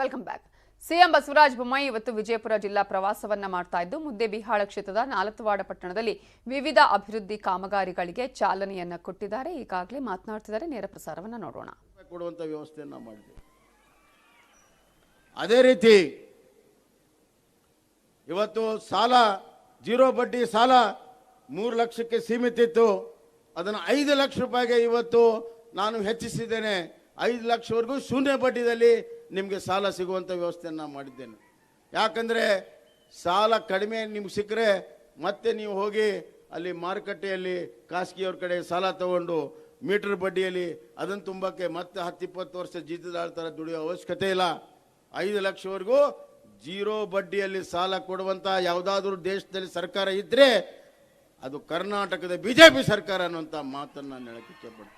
Welcome back. CM Basavaraj Bommai ಇವತ್ತು ವಿಜಯಪುರ ಜಿಲ್ಲಾ ಪ್ರವಾಸವನ್ನ ಮಾಡ್ತಾ ಇದ್ದು ಮುದ್ದೇಬಿಹಾಳ ಕ್ಷೇತ್ರದ ನಾಲತವಾಡ ಪಟ್ಟಣದಲ್ಲಿ ವಿವಿಧ ಅಭಿವೃದ್ಧಿ ಕಾಮಗಾರಿಗಳಿಗೆ ಚಾಲನೆಯನ್ನ ಕೊಟ್ಟಿದ್ದಾರೆ. ಈಗಾಗಲೇ ಮಾತನಾಡ್ತಿದ್ದಾರೆ. ನೇರ ಪ್ರಸಾರವನ್ನ ನೋಡೋಣ. ಕೊಡುವಂಥ ವ್ಯವಸ್ಥೆಯನ್ನು ಮಾಡಿದೆ. ಅದೇ ರೀತಿ ಇವತ್ತು ಸಾಲ, ಜೀರೋ ಬಡ್ಡಿ ಸಾಲ ಮೂರು ಲಕ್ಷಕ್ಕೆ ಸೀಮಿತ ಇತ್ತು ಅದನ್ನು ಐದು ಲಕ್ಷ ರೂಪಾಯಿಗೆ ಇವತ್ತು ನಾನು ಹೆಚ್ಚಿಸಿದ್ದೇನೆ. ಐದು ಲಕ್ಷವರೆಗೂ ಶೂನ್ಯ ಬಡ್ಡಿದಲ್ಲಿ ನಿಮಗೆ ಸಾಲ ಸಿಗುವಂಥ ವ್ಯವಸ್ಥೆಯನ್ನು ಮಾಡಿದ್ದೇನೆ. ಯಾಕಂದರೆ ಸಾಲ ಕಡಿಮೆ ನಿಮ್ಗೆ ಸಿಕ್ಕರೆ ಮತ್ತೆ ನೀವು ಹೋಗಿ ಅಲ್ಲಿ ಮಾರುಕಟ್ಟೆಯಲ್ಲಿ ಖಾಸಗಿಯವ್ರ ಕಡೆ ಸಾಲ ತಗೊಂಡು ಮೀಟರ್ ಬಡ್ಡಿಯಲ್ಲಿ ಅದನ್ನು ತುಂಬಕ್ಕೆ ಮತ್ತೆ ಹತ್ತು ಇಪ್ಪತ್ತು ವರ್ಷ ಜೀತದಾಳ ಥರ ದುಡಿಯೋ ಅವಶ್ಯಕತೆ ಇಲ್ಲ. ಐದು ಲಕ್ಷವರೆಗೂ ಜೀರೋ ಬಡ್ಡಿಯಲ್ಲಿ ಸಾಲ ಕೊಡುವಂಥ ಯಾವುದಾದ್ರೂ ದೇಶದಲ್ಲಿ ಸರ್ಕಾರ ಇದ್ದರೆ ಅದು ಕರ್ನಾಟಕದ ಬಿ ಜೆ ಪಿ ಸರ್ಕಾರ ಅನ್ನುವಂಥ ಮಾತನ್ನು ನಾನು ಹೇಳಕ್ಕೆ ಇಷ್ಟಪಡ್ತೀನಿ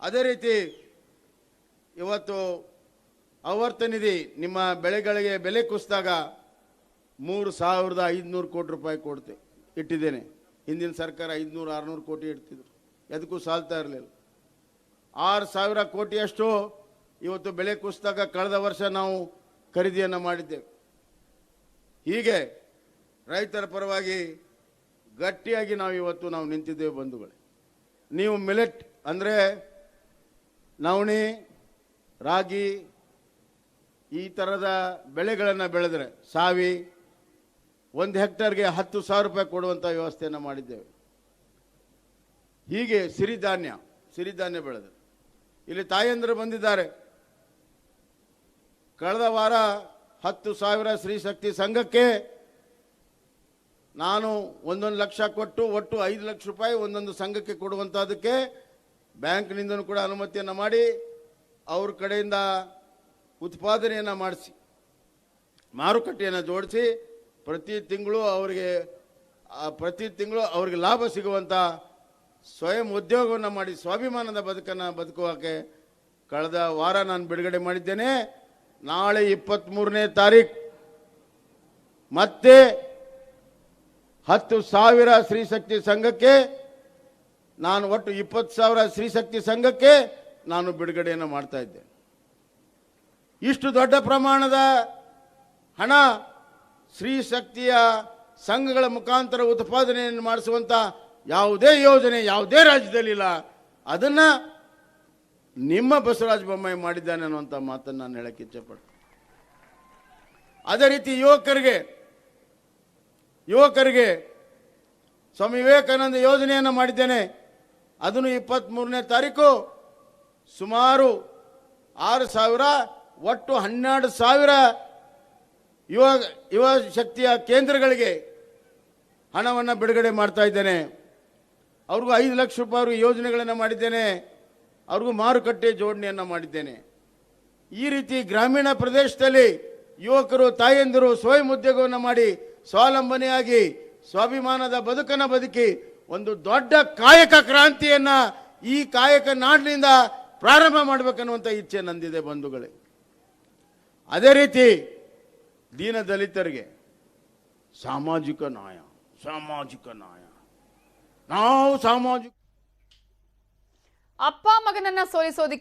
ಅದೇ ರೀತಿ ಇವತ್ತು ಆವರ್ತ ನಿಧಿ ನಿಮ್ಮ ಬೆಳೆಗಳಿಗೆ ಬೆಲೆ ಕುಸಿದಾಗ ಮೂರು ಸಾವಿರದ ಐದುನೂರು ಕೋಟಿ ರೂಪಾಯಿ ಕೊಡ್ತೆ ಇಟ್ಟಿದ್ದೇನೆ. ಹಿಂದಿನ ಸರ್ಕಾರ ಐದುನೂರು, ಆರುನೂರು ಕೋಟಿ ಇಡ್ತಿದ್ರು. ಎದಕ್ಕೂ ಸಾಲ್ತಾ ಇರಲಿಲ್ಲ. ಆರು ಸಾವಿರ ಕೋಟಿಯಷ್ಟು ಇವತ್ತು ಬೆಲೆ ಕುಸಿದಾಗ ಕಳೆದ ವರ್ಷ ನಾವು ಖರೀದಿಯನ್ನು ಮಾಡಿದ್ದೇವೆ. ಹೀಗೆ ರೈತರ ಪರವಾಗಿ ಗಟ್ಟಿಯಾಗಿ ನಾವು ಇವತ್ತು ನಾವು ನಿಂತಿದ್ದೇವೆ ಬಂಧುಗಳೇ. ನೀವು ಮಿಲೆಟ್ ಅಂದರೆ ನವಣಿ ರಾಗಿ ಈ ಥರದ ಬೆಳೆಗಳನ್ನು ಬೆಳೆದರೆ ಸಾವಿ ಒಂದು ಹೆಕ್ಟರ್ಗೆ ಹತ್ತು ಸಾವಿರ ರೂಪಾಯಿ ಕೊಡುವಂಥ ವ್ಯವಸ್ಥೆಯನ್ನು ಮಾಡಿದ್ದೇವೆ. ಹೀಗೆ ಸಿರಿಧಾನ್ಯ ಸಿರಿಧಾನ್ಯ ಬೆಳೆದರು. ಇಲ್ಲಿ ತಾಯಂದರು ಬಂದಿದ್ದಾರೆ. ಕಳೆದ ವಾರ ಹತ್ತು ಸಾವಿರ ಸ್ತ್ರೀ ಶಕ್ತಿ ಸಂಘಕ್ಕೆ ನಾನು ಒಂದೊಂದು ಲಕ್ಷ ಕೊಟ್ಟು ಒಟ್ಟು ಐದು ಲಕ್ಷ ರೂಪಾಯಿ ಒಂದೊಂದು ಸಂಘಕ್ಕೆ ಕೊಡುವಂಥದ್ದಕ್ಕೆ ಬ್ಯಾಂಕ್ನಿಂದನೂ ಕೂಡ ಅನುಮತಿಯನ್ನು ಮಾಡಿ ಅವ್ರ ಕಡೆಯಿಂದ ಉತ್ಪಾದನೆಯನ್ನು ಮಾಡಿಸಿ, ಮಾರುಕಟ್ಟೆಯನ್ನು ಜೋಡಿಸಿ, ಪ್ರತಿ ತಿಂಗಳು ಅವರಿಗೆ ಪ್ರತಿ ತಿಂಗಳು ಅವ್ರಿಗೆ ಲಾಭ ಸಿಗುವಂಥ ಸ್ವಯಂ ಉದ್ಯೋಗವನ್ನು ಮಾಡಿ, ಸ್ವಾಭಿಮಾನದ ಬದುಕನ್ನು ಬದುಕುವಕ್ಕೆ ಕಳೆದ ವಾರ ನಾನು ಬಿಡುಗಡೆ ಮಾಡಿದ್ದೇನೆ. ನಾಳೆ ಇಪ್ಪತ್ತ್ಮೂರನೇ ತಾರೀಕು ಮತ್ತೆ ಹತ್ತು ಸಾವಿರ ಸ್ತ್ರೀಶಕ್ತಿ ಸಂಘಕ್ಕೆ, ನಾನು ಒಟ್ಟು ಇಪ್ಪತ್ತು ಸಾವಿರ ಸ್ತ್ರೀಶಕ್ತಿ ಸಂಘಕ್ಕೆ ನಾನು ಬಿಡುಗಡೆಯನ್ನು ಮಾಡ್ತಾ ಇದ್ದೇನೆ. ಇಷ್ಟು ದೊಡ್ಡ ಪ್ರಮಾಣದ ಹಣ ಸ್ತ್ರೀಶಕ್ತಿಯ ಸಂಘಗಳ ಮುಖಾಂತರ ಉತ್ಪಾದನೆಯನ್ನು ಮಾಡಿಸುವಂಥ ಯಾವುದೇ ಯೋಜನೆ, ಯಾವುದೇ ರಾಜ್ಯದಲ್ಲಿಲ್ಲ. ಅದನ್ನು ನಿಮ್ಮ ಬಸವರಾಜ ಬೊಮ್ಮಾಯಿ ಮಾಡಿದ್ದಾನೆ ಅನ್ನುವಂಥ ಮಾತನ್ನು ನಾನು ಹೇಳಕ್ಕೆ ಇಚ್ಛೆಪಡ್ತೀನಿ. ಅದೇ ರೀತಿ ಯುವಕರಿಗೆ ಯುವಕರಿಗೆ ಸ್ವಾಮಿ ವಿವೇಕಾನಂದ ಯೋಜನೆಯನ್ನು ಮಾಡಿದ್ದೇನೆ. ಅದನ್ನು ಇಪ್ಪತ್ತ್ಮೂರನೇ ತಾರೀಕು ಸುಮಾರು ಆರು ಸಾವಿರ, ಒಟ್ಟು ಹನ್ನೆರಡು ಸಾವಿರ ಯುವ ಯುವ ಶಕ್ತಿಯ ಕೇಂದ್ರಗಳಿಗೆ ಹಣವನ್ನು ಬಿಡುಗಡೆ ಮಾಡ್ತಾ ಇದ್ದೇನೆ. ಅವ್ರಿಗೂ ಐದು ಲಕ್ಷ ರೂಪಾಯಿ ಯೋಜನೆಗಳನ್ನು ಮಾಡಿದ್ದೇನೆ. ಅವ್ರಿಗೂ ಮಾರುಕಟ್ಟೆ ಜೋಡಣೆಯನ್ನು ಮಾಡಿದ್ದೇನೆ. ಈ ರೀತಿ ಗ್ರಾಮೀಣ ಪ್ರದೇಶದಲ್ಲಿ ಯುವಕರು, ತಾಯಂದಿರು ಸ್ವಯಂ ಉದ್ಯೋಗವನ್ನು ಮಾಡಿ ಸ್ವಾವಲಂಬನೆಯಾಗಿ, ಸ್ವಾಭಿಮಾನದ ಬದುಕನ್ನು ಬದುಕಿ ಒಂದು ದೊಡ್ಡ ಕಾಯಕ ಕ್ರಾಂತಿಯನ್ನು ಈ ಕಾಯಕ ನಾಡಿನಿಂದ ಪ್ರಾರಂಭ ಮಾಡಬೇಕನ್ನುವಂಥ ಇಚ್ಛೆ ನಂದಿದೆ ಬಂಧುಗಳೇ. ಅದೇ ರೀತಿ ದೀನ ದಲಿತರಿಗೆ ಸಾಮಾಜಿಕ ನ್ಯಾಯ ಸಾಮಾಜಿಕ ನ್ಯಾಯ. ನಾವು ಸಾಮಾಜಿಕ ಅಪ್ಪ ಮಗನನ್ನ ಸೋಲಿಸೋದಿಕ್ಕೆ